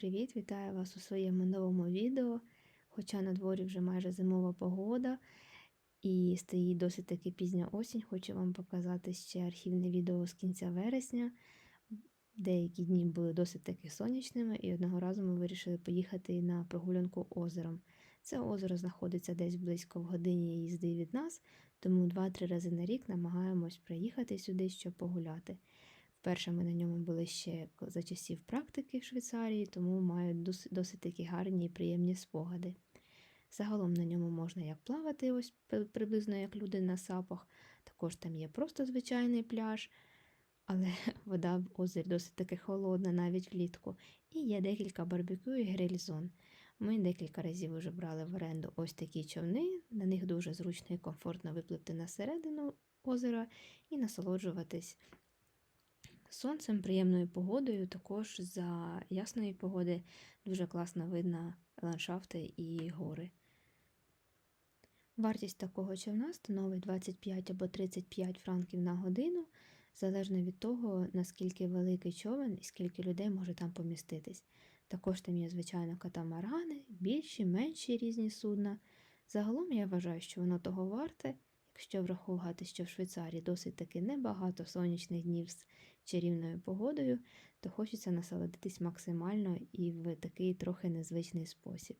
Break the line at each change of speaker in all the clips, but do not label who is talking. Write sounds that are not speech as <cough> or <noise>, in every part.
Привіт! Вітаю вас у своєму новому відео. Хоча на дворі вже майже зимова погода і стоїть досить таки пізня осінь, хочу вам показати ще архівне відео з кінця вересня. Деякі дні були досить таки сонячними, і одного разу ми вирішили поїхати на прогулянку озером. Це озеро знаходиться десь близько в годині їзди від нас, тому 2-3 рази на рік намагаємось приїхати сюди, щоб погуляти. Вперше ми на ньому були ще за часів практики в Швейцарії, тому маю досить, досить такі гарні і приємні спогади. Загалом на ньому можна як плавати, ось приблизно як люди на сапах. Також там є просто звичайний пляж, але <laughs> вода в озері досить таки холодна навіть влітку. І є декілька барбекю і гриль-зон. Ми декілька разів вже брали в оренду ось такі човни. На них дуже зручно і комфортно випливти на середину озера і насолоджуватись сонцем, приємною погодою. Також за ясної погоди дуже класно видно ландшафти і гори. Вартість такого човна становить 25 або 35 франків на годину, залежно від того, наскільки великий човен і скільки людей може там поміститись. Також там є, звичайно, катамарани, більші, менші різні судна. Загалом я вважаю, що воно того варте, якщо врахувати, що в Швейцарії досить таки небагато сонячних днів з чарівною погодою, то хочеться насолодитись максимально і в такий трохи незвичний спосіб.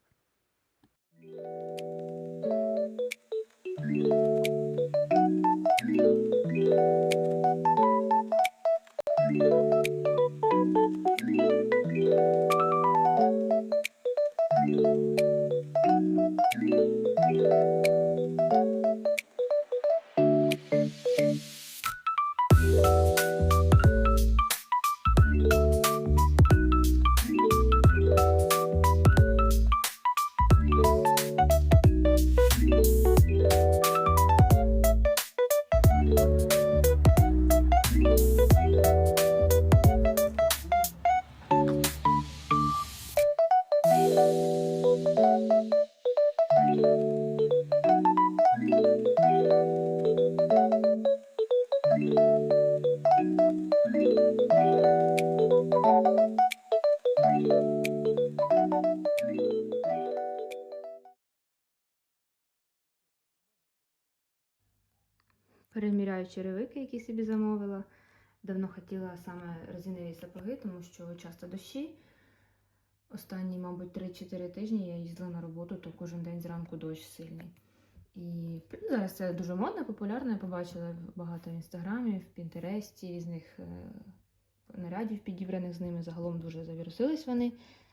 Переміряю черевики, які собі замовила. Давно хотіла саме резинові сапоги, тому що часто дощі. Останні, мабуть, 3-4 тижні я їздила на роботу, то кожен день зранку дощ сильний. І зараз це дуже модно, популярно. Я побачила багато в інстаграмі, в Пінтересті, різних е, нарядів підібраних з ними. Загалом дуже завірусились вони.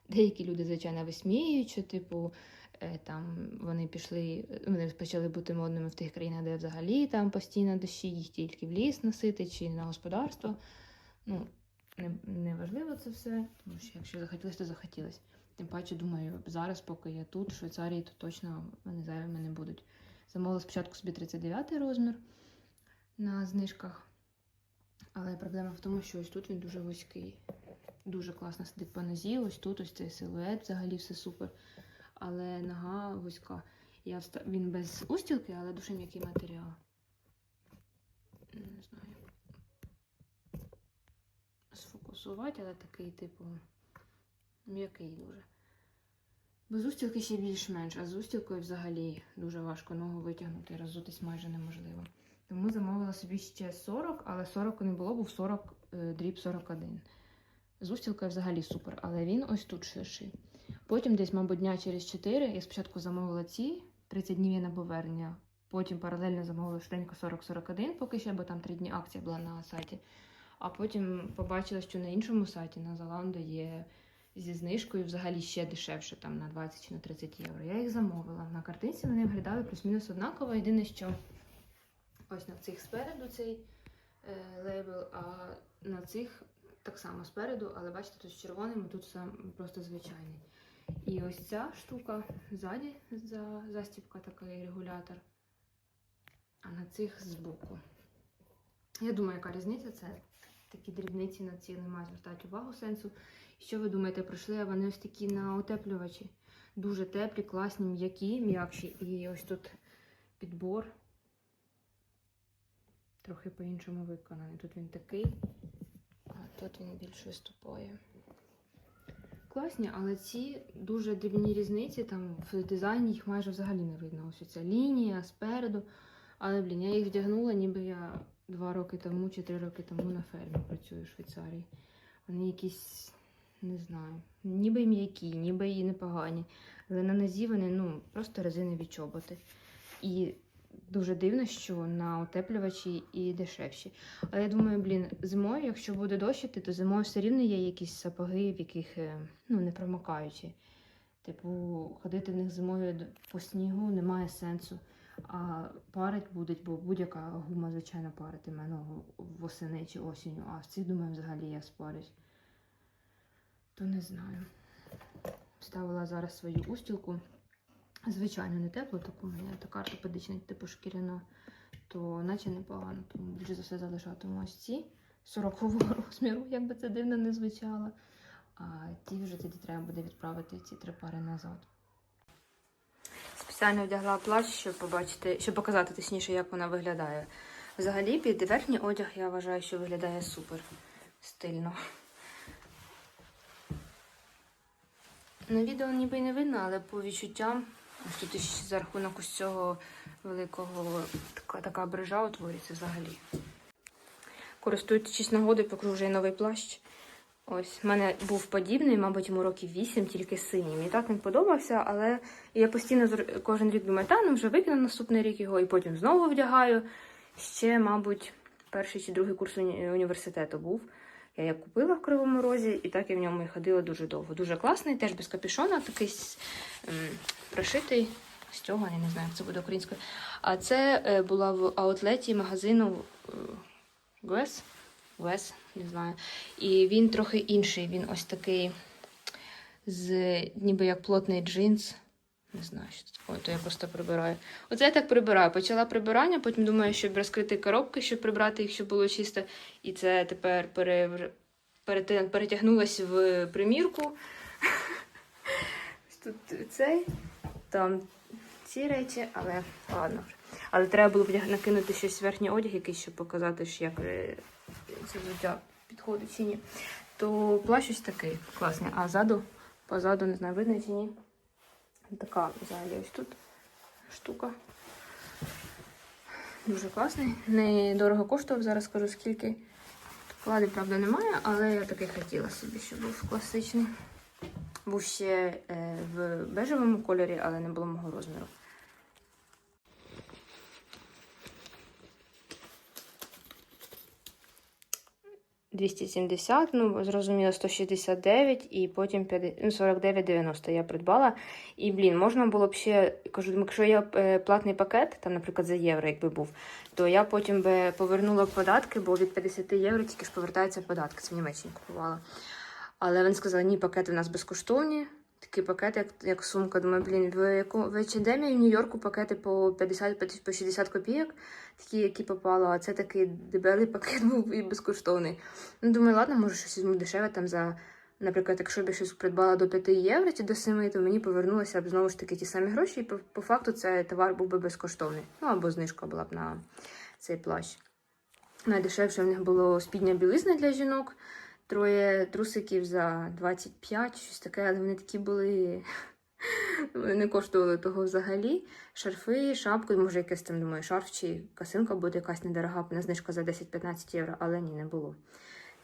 Деякі люди, звичайно, висміюють, що, типу, там вони пішли, вони почали бути модними в тих країнах, де взагалі там постійно дощі, їх тільки в ліс носити чи на господарство. Ну, не, не важливо це все, тому що якщо захотілося, то захотілося. Тим паче, думаю, зараз, поки я тут, в Швейцарії, то точно вони зайвими не будуть. Замовила спочатку собі 39 розмір на знижках. Але проблема в тому, що ось тут він дуже вузький. Дуже класно сидить по нозі. Ось тут ось цей силует, взагалі все супер. Але нога вузька. Я вста... Він без устілки, але дуже м'який матеріал. Не знаю. Сфокусувати, але такий, типу, м'який дуже. Без устілки ще більш-менш, а з устілкою взагалі дуже важко ногу витягнути і розутись майже неможливо. Тому замовила собі ще 40, але 40 не було, був 40 е, дріб 41. З устілкою взагалі супер, але він ось тут ширший. Потім десь, мабуть, дня через 4 я спочатку замовила ці 30 днів на повернення. Потім паралельно замовила швиденько 40-41, поки ще, бо там 3 дні акція була на сайті. А потім побачила, що на іншому сайті на Zalando є зі знижкою взагалі ще дешевше, там на 20 чи на 30 євро. Я їх замовила. На картинці вони виглядали плюс-мінус однаково. Єдине, що ось на цих спереду цей е, лейбл, а на цих так само спереду, але бачите, тут з червоним, тут сам просто звичайний. І ось ця штука ззаді, за, застіпка такий регулятор, а на цих збоку. Я думаю, яка різниця? Це такі дрібниці на ці немає звертати увагу сенсу. І що ви думаєте, пройшли? Вони ось такі на утеплювачі. Дуже теплі, класні, м'які, м'якші. І ось тут підбор. Трохи по-іншому виконаний. Тут він такий, а Тут він більш виступає. Класні, але ці дуже дрібні різниці, там в дизайні їх майже взагалі не видно. Ось ця лінія спереду. Але, блін, я їх вдягнула, ніби я два роки тому чи три роки тому на фермі працюю в Швейцарії. Вони якісь, не знаю, ніби м'які, ніби і непогані. Але на нозі вони ну, просто резинові чоботи. І дуже дивно, що на утеплювачі і дешевші. Але я думаю, блін, зимою, якщо буде дощити, то зимою все рівно є якісь сапоги, в яких е, ну, не промокаючі. Типу, ходити в них зимою по снігу немає сенсу. А парить будуть, бо будь-яка гума, звичайно, паритиме ну, восени чи осінню. А в цих, думаю, взагалі я спарюсь. То не знаю. Ставила зараз свою устілку. Звичайно, не тепло, таку у мене така ортопедична, типу шкіряна, то наче непогано. Тому більше за все залишатиму ось ці 40-го <laughs> розміру, як би це дивно не звучало. А ті вже тоді треба буде відправити ці три пари назад. Спеціально вдягла плащ, щоб побачити, щоб показати точніше, як вона виглядає. Взагалі, під верхній одяг я вважаю, що виглядає супер стильно. На відео ніби не видно, але по відчуттям, ось тут ще за рахунок ось цього великого така, така брижа утворюється взагалі. Користуючись нагодою, вже новий плащ. Ось, в мене був подібний, мабуть, йому років 8, тільки синій. Мені так він подобався, але я постійно кожен рік думаю, та ну вже викину наступний рік його, і потім знову вдягаю. Ще, мабуть, перший чи другий курс уні- університету був. Я як купила в Кривому Розі, і так я в ньому і ходила дуже довго. Дуже класний, теж без капюшона, такий м, прошитий стьоган, я не знаю, як це буде українською. А це е, була в аутлеті магазину Guess, Guess, не знаю. І він трохи інший. Він ось такий з ніби як плотний джинс. Не знаю, що це таке. То я просто прибираю. Оце я так прибираю. Почала прибирання, потім думаю, щоб розкрити коробки, щоб прибрати їх, щоб було чисто. І це тепер пере... перетягнулось в примірку. Тут цей, там ці речі, але ладно. Але треба було накинути щось верхній одяг, якийсь, щоб показати, що як е, це взуття підходить чи ні. То плащ ось такий класний. А ззаду, позаду, не знаю, видно чи ні. Така взагалі ось тут штука. Дуже класний. Недорого коштував, зараз скажу скільки. Вклади, правда, немає, але я таки хотіла собі, щоб був класичний. Був ще е, в бежевому кольорі, але не було мого розміру. «270», ну, зрозуміло, 169 і потім 50, ну, 49,90 я придбала. І, блін, можна було б ще, кажу, якщо є е, платний пакет, там, наприклад, за євро, якби був, то я потім би повернула податки, бо від 50 євро тільки ж повертаються податки. Це в Німеччині купувала. Але він сказав, ні, пакети в нас безкоштовні. Такий пакет, як, як сумка. Думаю, блін, в яку в H&M в Нью-Йорку пакети по 50 по 60 копійок, такі, які попало, а це такий дебелий пакет був і безкоштовний. Ну, думаю, ладно, може щось візьму дешеве там за. Наприклад, якщо б я щось придбала до 5 євро чи до 7, то мені повернулося б знову ж таки ті самі гроші, і по, по факту цей товар був би безкоштовний. Ну або знижка була б на цей плащ. Найдешевше в них було спідня білизна для жінок, троє трусиків за 25, щось таке, але вони такі були. <laughs> Вони не коштували того взагалі. Шарфи, шапку, може, якесь там, думаю, шарф чи косинка буде якась недорога, на знижка за 10-15 євро, але ні, не було.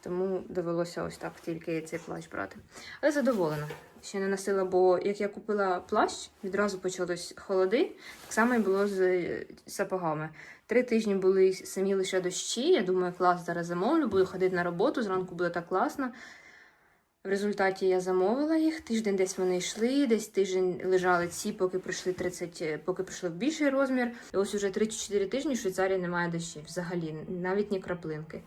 Тому довелося ось так тільки цей плащ брати. Але задоволена. Ще не носила, бо як я купила плащ, відразу почались холоди. Так само і було з сапогами. Три тижні були самі лише дощі. Я думаю, клас зараз замовлю, буду ходити на роботу, зранку буде так класно. В результаті я замовила їх. Тиждень десь вони йшли, десь тиждень лежали ці, поки прийшли 30, е, поки прийшли в більший розмір. І ось уже 3-4 тижні в Швейцарії немає дощів. Взагалі, навіть ні краплинки.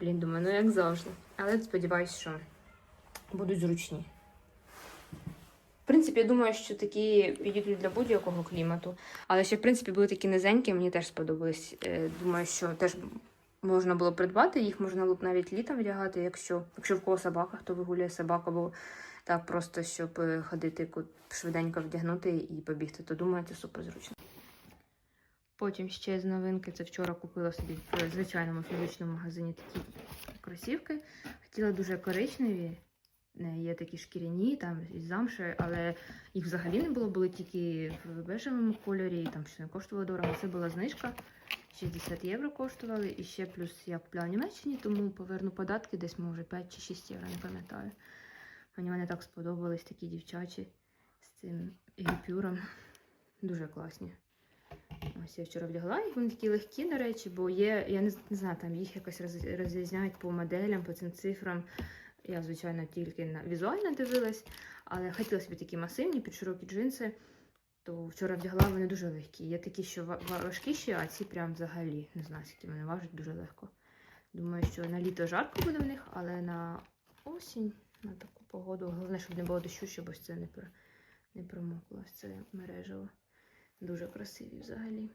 Блін, думаю, ну як завжди. Але сподіваюся, що будуть зручні. Принципі, я думаю, що такі підійдуть для будь-якого клімату. Але ще, в принципі, були такі низенькі, мені теж сподобались. Е, Думаю, що теж можна було придбати, їх можна було б навіть літом вдягати, якщо, якщо в кого собака, хто вигуляє собаку, бо так просто, щоб е, ходити швиденько вдягнути і побігти, то думаю, це супер зручно. Потім ще з новинки, це вчора купила собі в звичайному фізичному магазині такі кросівки. Хотіла дуже коричневі, є такі шкіряні, там із замши, але їх взагалі не було, були тільки в бежевому кольорі, і там що не коштувало дорого. Це була знижка. 60 євро коштували, і ще плюс я купляла в Німеччині, тому поверну податки десь може 5 чи 6 євро, не пам'ятаю. Мені вони так сподобались, такі дівчачі з цим гіпюром. Дуже класні. Ось я вчора вдягла їх, вони такі легкі, до речі, бо є, я не, знаю, там їх якось розрізняють по моделям, по цим цифрам. Я, звичайно, тільки на візуально дивилась, але хотіла собі такі масивні під широкі джинси. То вчора вдягла вони дуже легкі. Є такі, що ва- ва- важкіші, а ці прям взагалі не знаю, скільки вони важать дуже легко. Думаю, що на літо жарко буде в них, але на осінь, на таку погоду. Головне, щоб не було дощу, щоб ось це не, не промокло. Це мережево. Дуже красиві взагалі.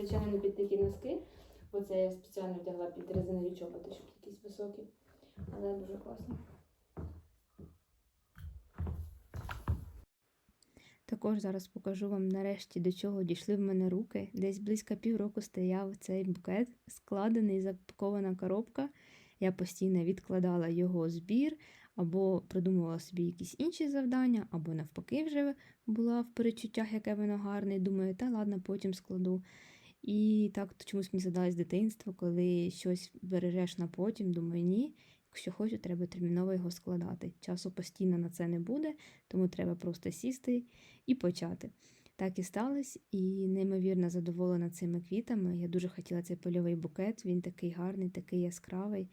Звичайно, не під такі носки. Оце я спеціально вдягла під резинові чоботи, щоб якісь високі. Але дуже класно. Також зараз покажу вам нарешті, до чого дійшли в мене руки. Десь близько півроку стояв цей букет, складений, запакована коробка. Я постійно відкладала його збір, або придумувала собі якісь інші завдання, або навпаки, вже була в перечуттях, яке воно гарне, і думаю, та ладно, потім складу. І так чомусь мені задалось дитинство, коли щось бережеш на потім, думаю, ні. Якщо хочу, треба терміново його складати. Часу постійно на це не буде, тому треба просто сісти і почати. Так і сталося, і неймовірно задоволена цими квітами. Я дуже хотіла цей польовий букет, він такий гарний, такий яскравий,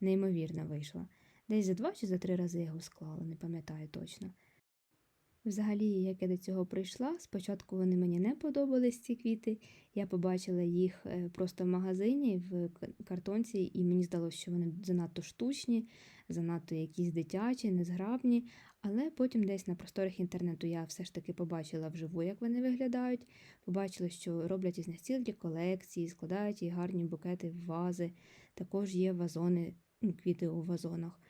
неймовірно вийшла. Десь за два чи за три рази його склала, не пам'ятаю точно. Взагалі, як я до цього прийшла, спочатку вони мені не подобались, ці квіти. Я побачила їх е, просто в магазині в картонці, і мені здалося, що вони занадто штучні, занадто якісь дитячі, незграбні. Але потім десь на просторах інтернету я все ж таки побачила вживу, як вони виглядають. Побачила, що роблять із них цілі колекції, складають і гарні букети в вази. Також є вазони, ну, квіти у вазонах.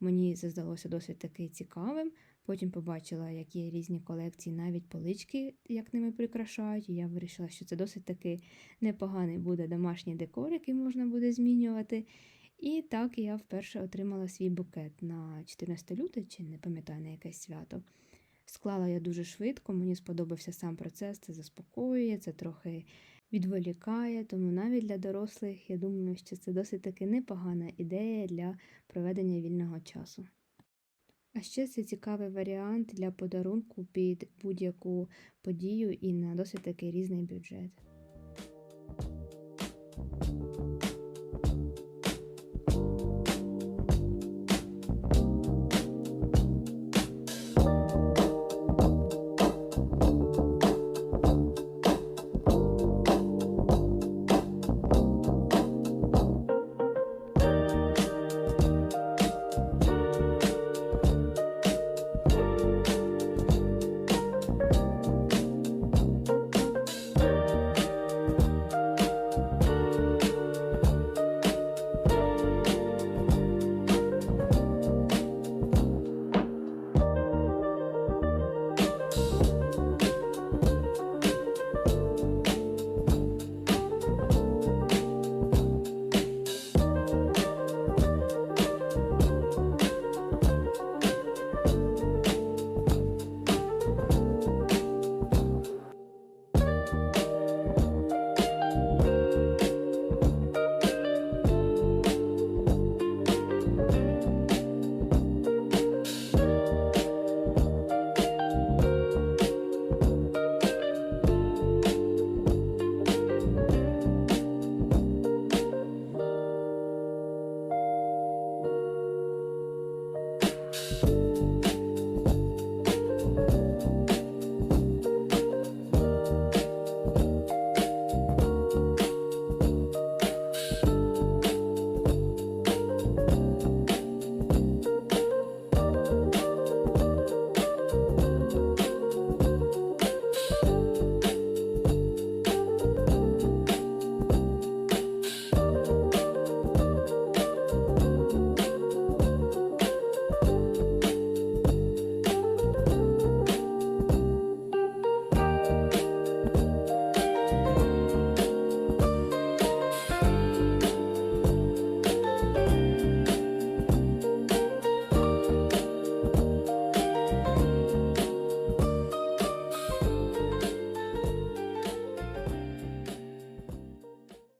Мені це здалося досить таки цікавим. Потім побачила, які є різні колекції, навіть полички, як ними прикрашають. І я вирішила, що це досить таки непоганий буде домашній декор, який можна буде змінювати. І так я вперше отримала свій букет на 14 лютого, чи не пам'ятаю на якесь свято. Склала я дуже швидко, мені сподобався сам процес, це заспокоює, це трохи відволікає, тому навіть для дорослих я думаю, що це досить таки непогана ідея для проведення вільного часу. А ще це цікавий варіант для подарунку під будь-яку подію і на досить такий різний бюджет.